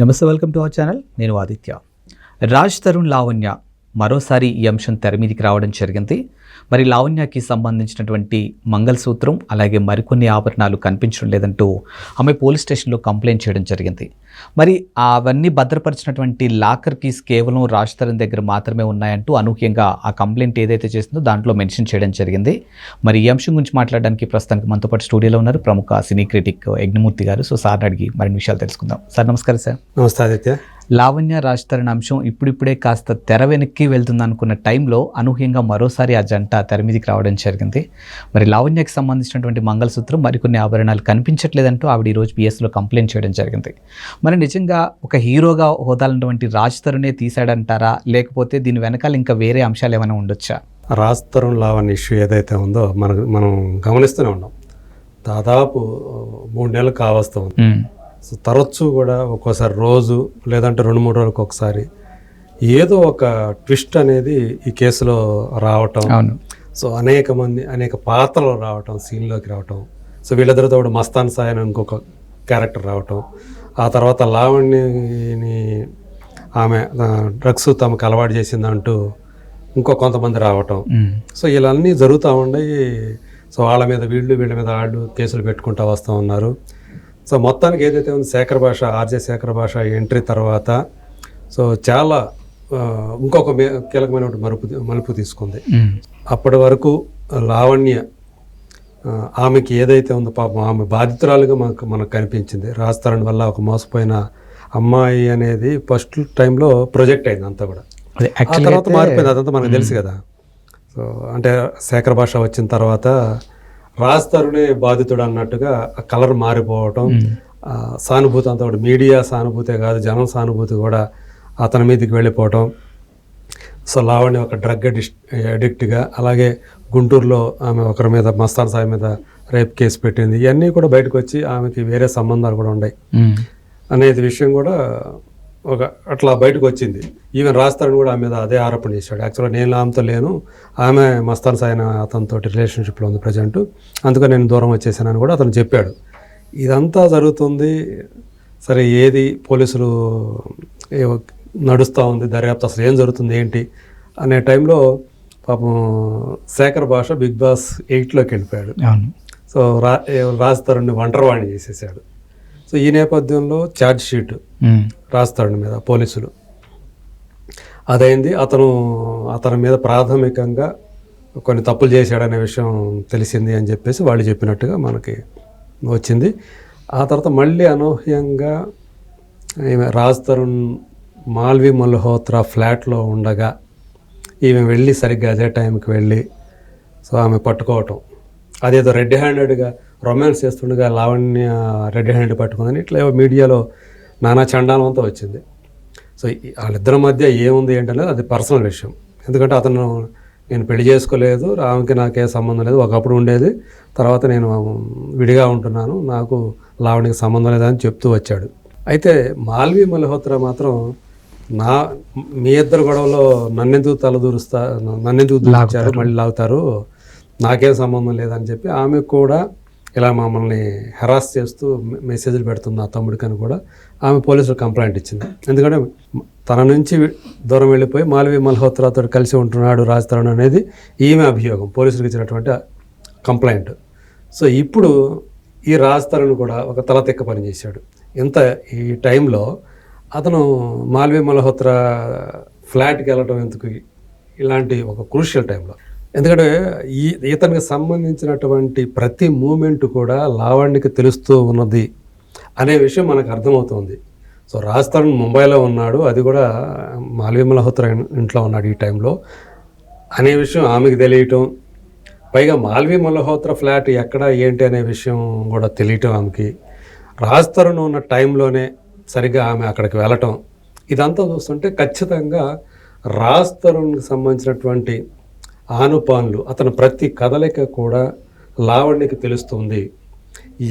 నమస్తే welcome to our channel. నేను ఆదిత్య. రాజ్ తరుణ్ లావణ్య మరోసారి ఈ అంశం తెర మీదకి రావడం జరిగింది. మరి లావణ్యకి సంబంధించినటువంటి మంగళసూత్రం అలాగే మరికొన్ని ఆభరణాలు కనిపించడం లేదంటూ ఆమె పోలీస్ స్టేషన్లో కంప్లైంట్ చేయడం జరిగింది. మరి అవన్నీ భద్రపరిచినటువంటి లాకర్ కీస్ కేవలం రాజ్తరణ్ దగ్గర మాత్రమే ఉన్నాయంటూ అనూహ్యంగా ఆ కంప్లైంట్ ఏదైతే చేసిందో దాంట్లో మెన్షన్ చేయడం జరిగింది. మరి ఈ అంశం గురించి మాట్లాడడానికి ప్రస్తుతానికి మనతో పాటు స్టూడియోలో ఉన్నారు ప్రముఖ సినీ క్రిటిక్ యజ్ఞమూర్తి గారు. సో సార్ని అడిగి మరిన్ని విషయాలు తెలుసుకుందాం. సార్ నమస్కారం సార్. నమస్తే ఆదిత్య. లావణ్య రాజ్ తరుణ్ అంశం ఇప్పుడిప్పుడే కాస్త తెర వెనక్కి వెళ్తుంది అనుకున్న టైంలో అనూహ్యంగా మరోసారి ఆ జంట తెర మీదకి రావడం జరిగింది. మరి లావణ్యకి సంబంధించినటువంటి మంగళసూత్రం మరికొన్ని ఆభరణాలు కనిపించట్లేదంటూ ఆవిడ ఈరోజు పిఎస్లో కంప్లైంట్ చేయడం జరిగింది. మరి నిజంగా ఒక హీరోగా హోదాలన్నటువంటి రాజ్ తరుణే తీశాడంటారా? లేకపోతే దీని వెనకాల ఇంకా వేరే అంశాలు ఏమైనా ఉండొచ్చా? రాజ్ తరుణ్ లావణ్ ఇష్యూ ఏదైతే ఉందో మనకు మనం గమనిస్తూనే ఉన్నాం. దాదాపు మూడు నెలలు కావస్తుంది ఉమ్, సో తరచూ కూడా ఒక్కోసారి రోజు లేదంటే రెండు మూడు రోజులకు ఒకసారి ఏదో ఒక ట్విస్ట్ అనేది ఈ కేసులో రావటం. అవును. సో అనేక మంది అనేక పాత్రలు రావటం సీన్లోకి రావటం. సో వీళ్ళిద్దరితో కూడా మస్తాన్ సాయి అని ఇంకొక క్యారెక్టర్ రావటం. ఆ తర్వాత లావణ్యని ఆమె డ్రగ్స్ తమకు అలవాటు చేసిందంటూ ఇంకో కొంతమంది రావటం. సో ఇలా అన్నీ జరుగుతూ ఉన్నాయి. సో వాళ్ళ మీద వీళ్ళు వీళ్ళ మీద వాళ్ళు కేసులు పెట్టుకుంటూ వస్తూ ఉన్నారు. సో మొత్తానికి ఏదైతే ఉంది శేఖర్ భాష ఆర్జే శేఖర్ భాష ఎంట్రీ తర్వాత సో చాలా ఇంకొక కీలకమైనటువంటి మలుపు మలుపు తీసుకుంది. అప్పటి వరకు లావణ్య ఆమెకి ఏదైతే ఉందో పాపం ఆమె బాధితురాలుగా మనకు మనకు కనిపించింది. రాజతరణ్ వల్ల ఒక మోసపోయిన అమ్మాయి అనేది ఫస్ట్ టైంలో ప్రొజెక్ట్ అయింది అంతా కూడా. ఆ తర్వాత మారిపోయింది అదంతా మనకు తెలుసు కదా. సో అంటే శేఖర్ భాష వచ్చిన తర్వాత రాజ్ తరుణే బాధితుడు అన్నట్టుగా ఆ కలర్ మారిపోవటం సానుభూతి అంతా కూడా మీడియా సానుభూతే కాదు జనం సానుభూతి కూడా అతని మీదకి వెళ్ళిపోవటం. సో లావణ్య ఒక డ్రగ్ అడిక్ట్గా అలాగే గుంటూరులో ఆమె ఒకరి మీద మస్తాన్ సాయి మీద రేప్ కేసు పెట్టింది. ఇవన్నీ కూడా బయటకు వచ్చి ఆమెకి వేరే సంబంధాలు కూడా ఉన్నాయి. అనేది విషయం కూడా ఒక అట్లా బయటకు వచ్చింది. ఈవెన్ రాస్తారని కూడా ఆమె మీద అదే ఆరోపణ చేశాడు. యాక్చువల్గా నేను ఆమెతో లేను. ఆమె మస్తాన్ సాయిన అతనితో రిలేషన్షిప్లో ఉంది ప్రజెంట్ అందుకని నేను దూరం వచ్చేసానని కూడా అతను చెప్పాడు. ఇదంతా జరుగుతుంది. సరే ఏది పోలీసులు నడుస్తూ ఉంది దర్యాప్తు అసలు ఏం జరుగుతుంది ఏంటి అనే టైంలో పాపం శేఖర్ భాష బిగ్ బాస్ ఎయిట్లోకి వెళ్ళిపోయాడు. సో రా రాజ్ తరుణ్ని ఒంటరివాణి చేసేసాడు. సో ఈ నేపథ్యంలో ఛార్జ్ షీట్ తరుణ్ మీద పోలీసులు. అదైంది. అతను అతని మీద ప్రాథమికంగా కొన్ని తప్పులు చేశాడనే విషయం తెలిసింది అని చెప్పేసి వాళ్ళు చెప్పినట్టుగా మనకి వచ్చింది. ఆ తర్వాత మళ్ళీ అనూహ్యంగా ఈమె రాజ్ తరుణ్ మాల్వి మల్హోత్రా ఫ్లాట్లో ఉండగా ఈమె వెళ్ళి సరిగ్గా అదే టైంకి వెళ్ళి సో ఆమె పట్టుకోవటం. అదేదో రెడ్ హ్యాండెడ్గా రొమాన్స్ చేస్తుండగా లావణ్య రెడ్ హ్యాండెడ్ పట్టుకుందని ఇట్లా మీడియాలో నానా చండాలం అంతా వచ్చింది. సో వాళ్ళిద్దరి మధ్య ఏముంది ఏంటనేది అది పర్సనల్ విషయం. ఎందుకంటే అతను నేను పెళ్ళి చేసుకోలేదు ఆమెకి నాకే సంబంధం లేదు ఒకప్పుడు ఉండేది. తర్వాత నేను విడిగా ఉంటున్నాను నాకు లావణ్యకి సంబంధం లేదని చెప్తూ వచ్చాడు. అయితే మాల్వి మల్హోత్రా మాత్రం నా మీ ఇద్దరు గొడవలో నన్నెందుకు తలదూరుస్తా నన్నెందుకు దూరించారు మళ్ళీ లాగుతారు నాకేం సంబంధం లేదని చెప్పి ఆమె కూడా ఇలా మమ్మల్ని హెరాస్ చేస్తూ మెసేజ్లు పెడుతుంది నా తమ్ముడికని కూడా. ఆమె పోలీసులు కంప్లైంట్ ఇచ్చింది. ఎందుకంటే తన నుంచి దూరం వెళ్ళిపోయి మాలవి మల్హోత్రాతో కలిసి ఉంటున్నాడు రాజ్ అనేది ఈమె అభియోగం పోలీసులకు ఇచ్చినటువంటి కంప్లైంట్. సో ఇప్పుడు ఈ రాజ్ కూడా ఒక తలతిక్క పని చేశాడు. ఇంత ఈ టైంలో అతను మాల్వి మల్హోత్రా ఫ్లాట్కి వెళ్ళటం ఎందుకు? ఇలాంటి ఒక క్రూషియల్ టైంలో. ఎందుకంటే ఈ ఇతనికి సంబంధించినటువంటి ప్రతి మూమెంట్ కూడా లావణ్యకి తెలుస్తూ ఉన్నది అనే విషయం మనకు అర్థమవుతుంది. సో రాజ్ తరుణ్ ముంబైలో ఉన్నాడు అది కూడా మాల్వీ మల్హోత్రా ఇంట్లో ఉన్నాడు ఈ టైంలో. అనే విషయం ఆమెకు తెలియటం పైగా మాల్వీ మల్హోత్రా ఫ్లాట్ ఎక్కడ ఏంటి అనే విషయం కూడా తెలియటం ఆమెకి. రాజ్ తరుణ్ ఉన్న టైంలోనే సరిగ్గా ఆమె అక్కడికి వెళ్ళటం. ఇదంతా చూస్తుంటే ఖచ్చితంగా రాజ్ తరుణ్కి సంబంధించినటువంటి ఆనుపాన్లు. అతని ప్రతి కదలిక కూడా లావణ్యకి తెలుస్తుంది.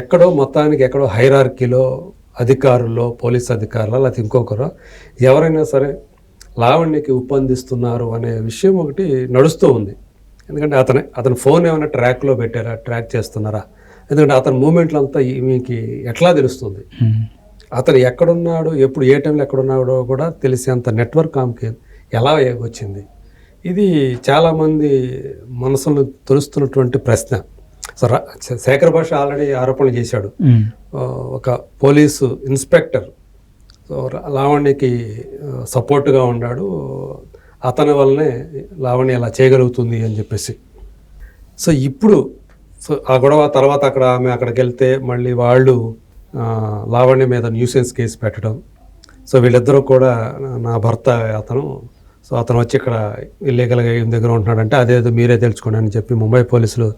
ఎక్కడో మొత్తానికి ఎక్కడో హైరార్కీలో అధికారుల్లో పోలీస్ అధికారులు లేకపోతే ఇంకొకరు ఎవరైనా సరే లావణ్యకి ఉప్పందిస్తున్నారు అనే విషయం ఒకటి నడుస్తూ ఉంది. ఎందుకంటే అతని అతని ఫోన్ ఏమైనా ట్రాక్లో పెట్టారా ట్రాక్ చేస్తున్నారా? ఎందుకంటే అతని మూమెంట్లు అంతా ఈమెకి ఎట్లా తెలుస్తుంది? అతను ఎక్కడున్నాడు ఎప్పుడు ఏ టైంలో ఎక్కడున్నాడో కూడా తెలిసేంత నెట్వర్క్ ఆమెకి ఎలా వచ్చింది? ఇది చాలామంది మనసును తొలుస్తున్నటువంటి ప్రశ్న. శేఖర్ భాష ఆల్రెడీ ఆరోపణలు చేశాడు. ఒక పోలీసు ఇన్స్పెక్టర్ సో లావణ్యకి సపోర్ట్గా ఉన్నాడు అతని వల్లనే లావణ్య అలా చేయగలుగుతుంది అని చెప్పేసి. సో ఇప్పుడు సో ఆ గొడవ తర్వాత అక్కడ ఆమె అక్కడికి వెళ్తే మళ్ళీ వాళ్ళు లావణ్య మీద న్యూసెన్స్ కేసు పెట్టడం. సో వీళ్ళిద్దరూ కూడా నా భర్త అతను సో అతను వచ్చి ఇక్కడ ఇల్లీగల్గా ఈమె దగ్గర ఉంటున్నాడంటే అదేదో మీరే తెలుసుకోండి అని చెప్పి ముంబై పోలీసులు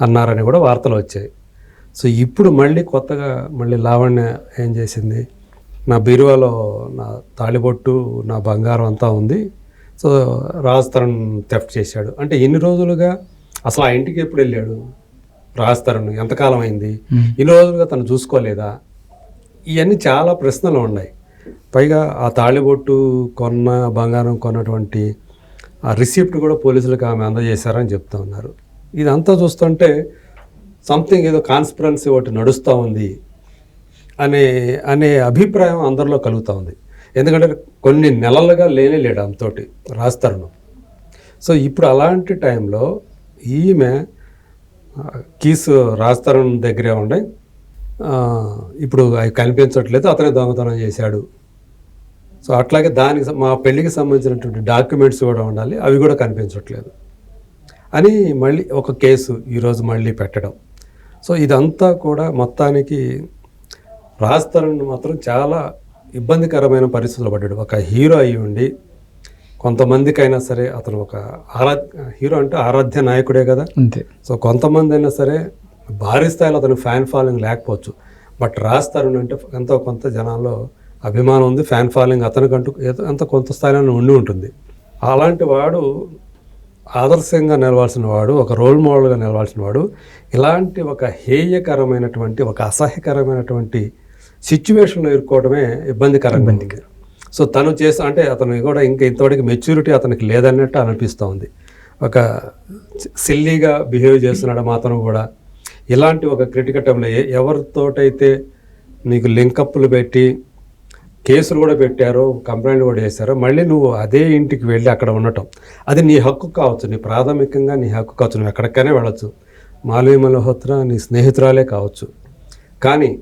అన్నారని కూడా వార్తలు వచ్చాయి. సో ఇప్పుడు మళ్ళీ కొత్తగా మళ్ళీ లావణ్య ఏం చేసింది? నా బీరువాలో నా తాళిబొట్టు నా బంగారం అంతా ఉంది. సో రాజ్ తరుణ్ థెఫ్ట్ చేశాడు. అంటే ఇన్ని రోజులుగా అసలు ఆ ఇంటికి ఎప్పుడు వెళ్ళాడు? రాజ్ తరుణ్ ఎంతకాలం అయింది? ఇన్ని రోజులుగా తను చూసుకోలేదా? ఇవన్నీ చాలా ప్రశ్నలు ఉన్నాయి. పైగా ఆ తాళిబొట్టు కొన్న బంగారం కొన్నటువంటి ఆ రిసిప్ట్ కూడా పోలీసులకు ఆమె అందజేశారని చెప్తా ఉన్నారు. ఇదంతా చూస్తుంటే సంథింగ్ ఏదో కాన్స్పరెన్సీ ఒకటి నడుస్తూ ఉంది అనే అనే అభిప్రాయం అందరిలో కలుగుతూ ఉంది. ఎందుకంటే కొన్ని నెలలుగా లేనే లేడు ఆమెతోటి రాస్తారును సో ఇప్పుడు అలాంటి టైంలో ఈమె కీసు కీస్ దగ్గరే ఉండే ఇప్పుడు అవి కనిపించట్లేదు అతనే దొంగతనం చేశాడు. సో అట్లాగే దానికి మా పెళ్ళికి సంబంధించినటువంటి డాక్యుమెంట్స్ కూడా ఉండాలి అవి కూడా కనిపించట్లేదు. అని మళ్ళీ ఒక కేసు ఈరోజు మళ్ళీ పెట్టడం. సో ఇదంతా కూడా మొత్తానికి రాస్తారని మాత్రం చాలా ఇబ్బందికరమైన పరిస్థితులు పడ్డాడు. ఒక హీరో అయి ఉండి కొంతమందికైనా సరే అతను ఒక ఆరా హీరో అంటే ఆరాధ్య నాయకుడే కదా. అంతే. సో కొంతమంది అయినా సరే భారీ స్థాయిలో అతను ఫ్యాన్ ఫాలోయింగ్ లేకపోవచ్చు. బట్ రాస్తారు అంటే ఎంతో కొంత జనాల్లో అభిమానం ఉంది. ఫ్యాన్ ఫాలోయింగ్ అతనికంటూ ఎంతో కొంత స్థాయిలో ఉండి ఉంటుంది. అలాంటి వాడు ఆదర్శంగా నిలవాల్సిన వాడు ఒక రోల్ మోడల్గా నిలవాల్సిన వాడు ఇలాంటి ఒక హేయకరమైనటువంటి ఒక అసహ్యకరమైనటువంటి సిచ్యువేషన్లో ఇరుక్కోవడమే ఇబ్బందికరంగా ఉంది సో తను చేస్తా అంటే అతను కూడా ఇంకా ఇంతవరకు మెచ్యూరిటీ అతనికి లేదన్నట్టు అనిపిస్తూ ఉంది ఒక సిల్లీగా బిహేవ్ చేస్తున్నాడు మాత్రం కూడా. ఇలాంటి ఒక క్రిటికల్ టైంలో ఎవరితోటైతే నీకు లింకప్లు పెట్టి కేసులు కూడా పెట్టారో కంప్లైంట్ కూడా చేశారో మళ్ళీ నువ్వు అదే ఇంటికి వెళ్ళి అక్కడ ఉండటం. అది నీ హక్కు కావచ్చు నీ ప్రాథమికంగా నీ హక్కు కావచ్చు. నువ్వు ఎక్కడికైనా వెళ్ళొచ్చు. మాలవీ మల్హోత్రా నీ స్నేహితురాలే కావచ్చు. కానీ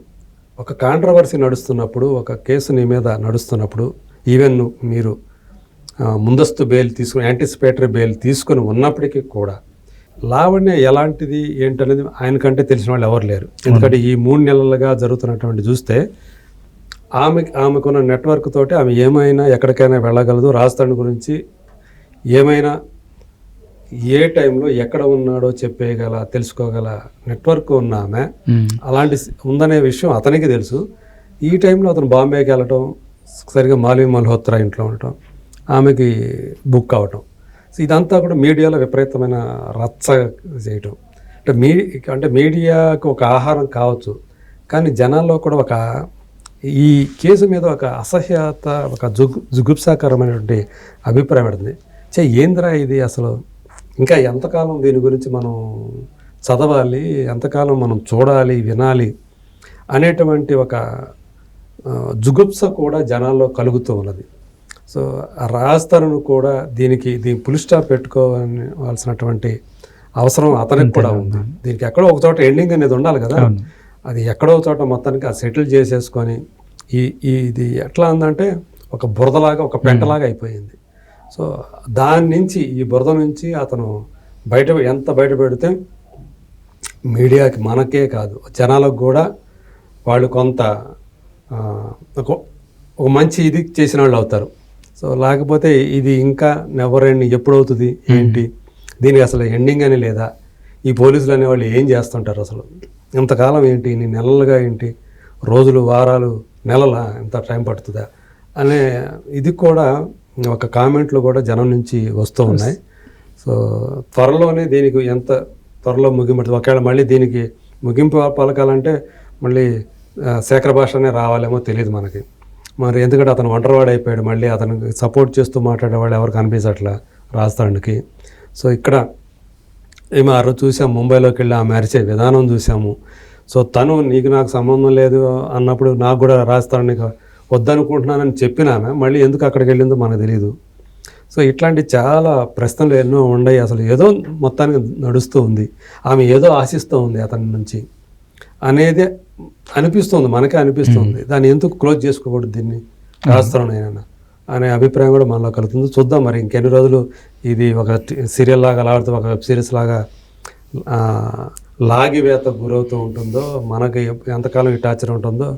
ఒక కాంట్రవర్సీ నడుస్తున్నప్పుడు ఒక కేసు నీ మీద నడుస్తున్నప్పుడు ఈవెన్ మీరు ముందస్తు బెయిల్ తీసుకుని యాంటిసిపేటరీ బెయిల్ తీసుకొని ఉన్నప్పటికీ కూడా లావణ్య ఎలాంటిది ఏంటనేది ఆయనకంటే తెలిసిన వాళ్ళు ఎవరు లేరు. ఎందుకంటే ఈ మూడు నెలలుగా జరుగుతున్నటువంటి చూస్తే ఆమె ఆమెకున్న నెట్వర్క్ తోటి ఆమె ఏమైనా ఎక్కడికైనా వెళ్ళగలదు. రాజధాని గురించి ఏమైనా ఏ టైంలో ఎక్కడ ఉన్నాడో చెప్పేయగల తెలుసుకోగల నెట్వర్క్ ఉన్న ఆమె. అలాంటి ఉందనే విషయం అతనికి తెలుసు. ఈ టైంలో అతను బాంబేకి వెళ్ళటం సరిగా మాలవి మల్హోత్రా ఇంట్లో ఉండటం ఆమెకి బుక్ అవటం సో ఇదంతా కూడా మీడియాలో విపరీతమైన రచ్చ చేయటం. అంటే మీ అంటే మీడియాకు ఒక ఆహారం కావచ్చు కానీ జనాల్లో కూడా ఒక ఈ కేసు మీద ఒక అసహ్యత ఒక జుగు జుగుప్సాకరమైనటువంటి అభిప్రాయం పడుతుంది చే ఏందిరా ఇది అసలు? ఇంకా ఎంతకాలం దీని గురించి మనం చదవాలి ఎంతకాలం మనం చూడాలి వినాలి అనేటువంటి ఒక జుగుప్స కూడా జనాల్లో కలుగుతూ ఉన్నది. సో ఆ రాజధానును కూడా దీనికి దీని పులి స్టాప్ పెట్టుకోవాల్సినటువంటి అవసరం అతనికి కూడా ఉంది. దీనికి ఎక్కడో ఒక చోట ఎండింగ్ అనేది ఉండాలి కదా. అది ఎక్కడో ఒక చోట మొత్తానికి ఆ సెటిల్ చేసేసుకొని ఈ ఇది ఎట్లా ఉందంటే ఒక బురదలాగా ఒక పెంటలాగా అయిపోయింది. సో దాని నుంచి ఈ బురద నుంచి అతను బయట ఎంత బయట పెడితే మీడియాకి మనకే కాదు జనాలకు కూడా వాళ్ళు కొంత ఒక మంచి ఇది చేసిన వాళ్ళు అవుతారు. సో లేకపోతే ఇది ఇంకా నెవర్ ఎండింగ్ ఎప్పుడవుతుంది ఏంటి? దీనికి అసలు ఎండింగ్ అని లేదా? ఈ పోలీసులు అనేవాళ్ళు ఏం చేస్తుంటారు అసలు? ఇంతకాలం ఏంటి? ఇన్ని నెలలుగా ఏంటి? రోజులు వారాలు నెలల ఎంత టైం పడుతుందా? అనే ఇది కూడా ఒక కామెంట్లు కూడా జనం నుంచి వస్తూ ఉన్నాయి. సో త్వరలోనే దీనికి ఎంత త్వరలో ముగింపు ఒకవేళ మళ్ళీ దీనికి ముగింపు పలకాలంటే మళ్ళీ శేఖర భాషనే రావాలేమో తెలియదు మనకి. మరి ఎందుకంటే అతను ఒంటరివాడు అయిపోయాడు. మళ్ళీ అతనికి సపోర్ట్ చేస్తూ మాట్లాడేవాళ్ళు ఎవరు కనిపించట్లా రాజస్థాన్కి. సో ఇక్కడ ఏమో ఆ రోజు చూసాం ముంబైలోకి వెళ్ళి ఆమె అరిచే విధానం చూసాము. సో తను నీకు నాకు సంబంధం లేదు అన్నప్పుడు నాకు కూడా రాజస్థానికి వద్దనుకుంటున్నానని చెప్పిన ఆమె మళ్ళీ ఎందుకు అక్కడికి వెళ్ళిందో మనకు తెలియదు సో ఇట్లాంటి చాలా ప్రశ్నలు ఎన్నో ఉన్నాయి. అసలు ఏదో మొత్తానికి నడుస్తూ ఉంది. ఆమె ఏదో ఆశిస్తూ ఉంది అతని నుంచి. అనేది అనిపిస్తుంది మనకే అనిపిస్తుంది. దాన్ని ఎందుకు క్లోజ్ చేసుకోకూడదు దీన్ని? రాస్తాను నేను అనే అభిప్రాయం కూడా మనలో కలుగుతుంది. చూద్దాం మరి ఇంకెన్ని రోజులు ఇది ఒక సీరియల్ లాగా లాడుతూ ఒక వెబ్ సిరీస్ లాగా లాగివేత గురవుతూ ఉంటుందో మనకి ఎంతకాలం ఈ టార్చర్ ఉంటుందో